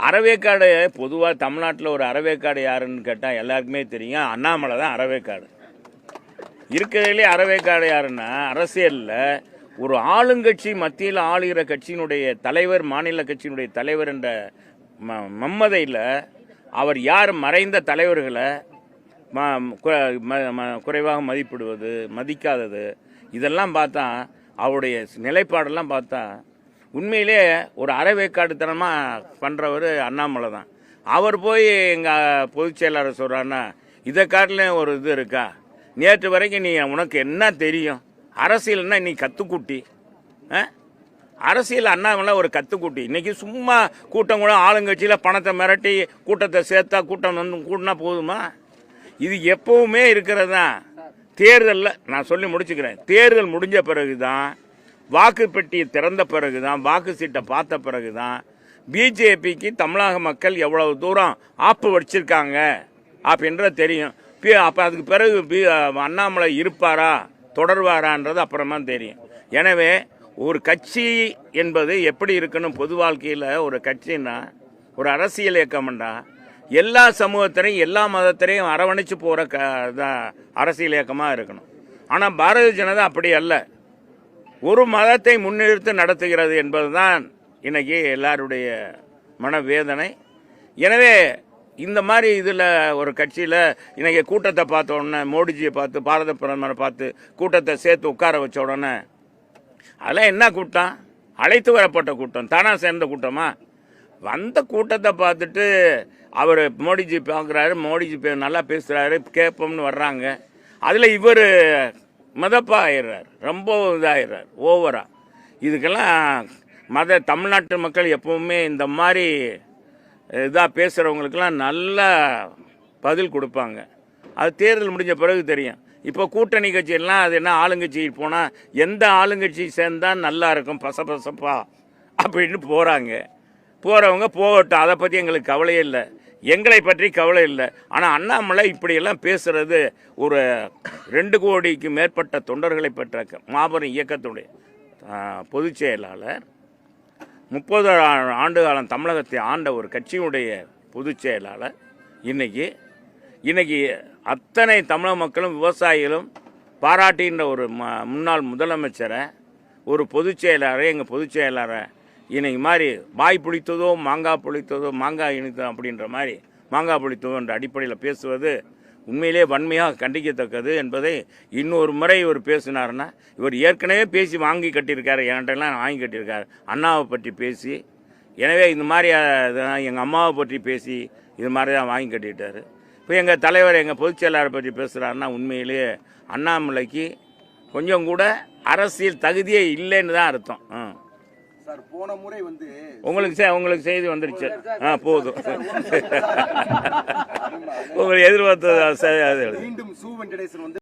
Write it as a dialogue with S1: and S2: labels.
S1: அறவேக்காடு பொதுவாக தமிழ்நாட்டில் ஒரு அறவேக்காடு யாருன்னு கேட்டால் எல்லாருக்குமே தெரியும். அண்ணாமலை தான் அறவேக்காடு. இருக்கிறதுலே அறவேக்காடு யாருன்னா அரசியலில் ஒரு ஆளுங்கட்சி மத்தியில் ஆளுகிற கட்சியினுடைய தலைவர் மாநில கட்சியினுடைய தலைவர் என்ற ம மம்மதையில் அவர் யார் மறைந்த தலைவர்களை ம- ம- குறைவாக மதிப்பிடுவது மதிக்காதது இதெல்லாம் பார்த்தா அவருடைய நிலைப்பாடெல்லாம் பார்த்தா உண்மையிலே ஒரு அறவேக்காடுத்தனமாக பண்ணுறவர் அண்ணாமலை தான். அவர் போய் எங்கள் பொதுச் செயலாளர் சொல்கிறாருன்னா இதை காட்டிலையும் ஒரு இது இருக்கா? நேற்று வரைக்கும் நீ உனக்கு என்ன தெரியும்? அரசியல்னா நீ கத்துக்குட்டி? ஆ? அரசியல் அண்ணாமலை ஒரு கத்துக்குட்டி. இன்றைக்கி சும்மா கூட்டம் கூட ஆளுங்கட்சியில் பணத்தை மிரட்டி கூட்டத்தை சேர்த்தா கூட்டம் வந்து கூட்டினா போதுமா? இது எப்பவுமே இருக்கிறது தான். தேர்தலில் நான் சொல்லி முடிச்சுக்கிறேன். தேர்தல் முடிஞ்ச பிறகு தான் வாக்கு பெட்டியை திறந்த பிறகு தான் வாக்கு சீட்டை பார்த்த பிறகு தான் பிஜேபிக்கு தமிழக மக்கள் எவ்வளவு தூரம் ஆப்பு வச்சிருக்காங்க அப்படின்றது தெரியும். பி- அப்போ அதுக்கு பிறகு பி அண்ணாமலை இருப்பாரா தொடர்வாரான்றது அப்புறமா தெரியும். எனவே ஒரு கட்சி என்பது எப்படி இருக்கணும் பொது வாழ்க்கையில் ஒரு கட்சின்னா ஒரு அரசியல் இயக்கம்னா எல்லா சமூகத்திலையும் எல்லா மதத்திலையும் அரவணைச்சு போகிற க அரசியல் இயக்கமாக இருக்கணும். ஆனால் பாரதிய ஜனதா அப்படி அல்ல. ஒரு மதத்தை முன்னிறுத்து நடத்துகிறது என்பதுதான் இன்னைக்கு எல்லாருடைய மனவேதனை. எனவே இந்த மாதிரி இதில் ஒரு கட்சியில் இன்றைக்கி கூட்டத்தை பார்த்த உடனே மோடிஜியை பார்த்து பாரத பிரதமரை பார்த்து கூட்டத்தை சேர்த்து உட்கார வச்ச உடனே அதெல்லாம் என்ன கூட்டம்? அழைத்து வரப்பட்ட கூட்டம். தானாக சேர்ந்த கூட்டமா? வந்த கூட்டத்தை பார்த்துட்டு அவர் மோடிஜி பார்க்குறாரு மோடிஜி நல்லா பேசுகிறாரு கேட்போம்னு வர்றாங்க. அதில் இவர் மதப்பா ஆயிடுறார். ரொம்ப இதாகிடுறார் ஓவரா இதுக்கெல்லாம் மத தமிழ்நாட்டு மக்கள் எப்பவுமே இந்த மாதிரி இதாக பேசுகிறவங்களுக்கெல்லாம் நல்ல பதில் கொடுப்பாங்க. அது தேர்தல் முடிஞ்ச பிறகு தெரியும். இப்போ கூட்டணி கட்சியெல்லாம் அது என்ன ஆளுங்கட்சி போனால் எந்த ஆளுங்கட்சி சேர்ந்தால் நல்லா இருக்கும் பசபசப்பா அப்படின்னு போகிறாங்க போகிறவங்க போகட்டும். அதை பற்றி எங்களுக்கு கவலையே இல்லை. எங்களை பற்றி கவலை இல்லை. ஆனால் அண்ணாமலை இப்படியெல்லாம் பேசுகிறது ஒரு ரெண்டு கோடிக்கு மேற்பட்ட தொண்டர்களை பெற்ற மாபெரும் இயக்கத்துடைய பொதுச் செயலாளர். முப்பது ஆண்டு காலம் தமிழகத்தை ஆண்ட ஒரு கட்சியினுடைய பொதுச் செயலாளர் இன்றைக்கி இன்றைக்கி அத்தனை தமிழக மக்களும் விவசாயிகளும் பாராட்டுகின்ற ஒரு ம முன்னாள் முதலமைச்சரை ஒரு பொதுச் செயலாளரை எங்கள் பொதுச் செயலாளரை இன்னைக்கு மாதிரி வாய் புளித்ததோ மாங்காய் புளித்ததோ மாங்காய் இனித்தோ அப்படின்ற மாதிரி மாங்காய் புளித்ததோ என்ற அடிப்படையில் பேசுவது உண்மையிலே வன்மையாக கண்டிக்கத்தக்கது என்பதை இன்னொரு முறை இவர் பேசினாருன்னா இவர் ஏற்கனவே பேசி வாங்கி கட்டியிருக்காரு என்கிட்டலாம் வாங்கி கட்டியிருக்காரு. அண்ணாவை பற்றி பேசி எனவே இந்த மாதிரி எங்கள் அம்மாவை பற்றி பேசி இது மாதிரி தான் வாங்கி கட்டிட்டார். இப்போ எங்கள் தலைவர் எங்கள் பொதுச் செயலாளரை பற்றி பேசுகிறாருன்னா உண்மையிலேயே அண்ணாமலைக்கு கொஞ்சம் கூட அரசியல் தகுதியே இல்லைன்னு தான் அர்த்தம். ஆ?
S2: சார் போன முறை வந்து
S1: உங்களுக்கு செ- உங்களுக்கு செய்தி வந்துருச்சு. ஆ போதும். உங்களுக்கு எதிர்பார்த்தது
S2: மீண்டும் சு வெங்கடேசன் வந்து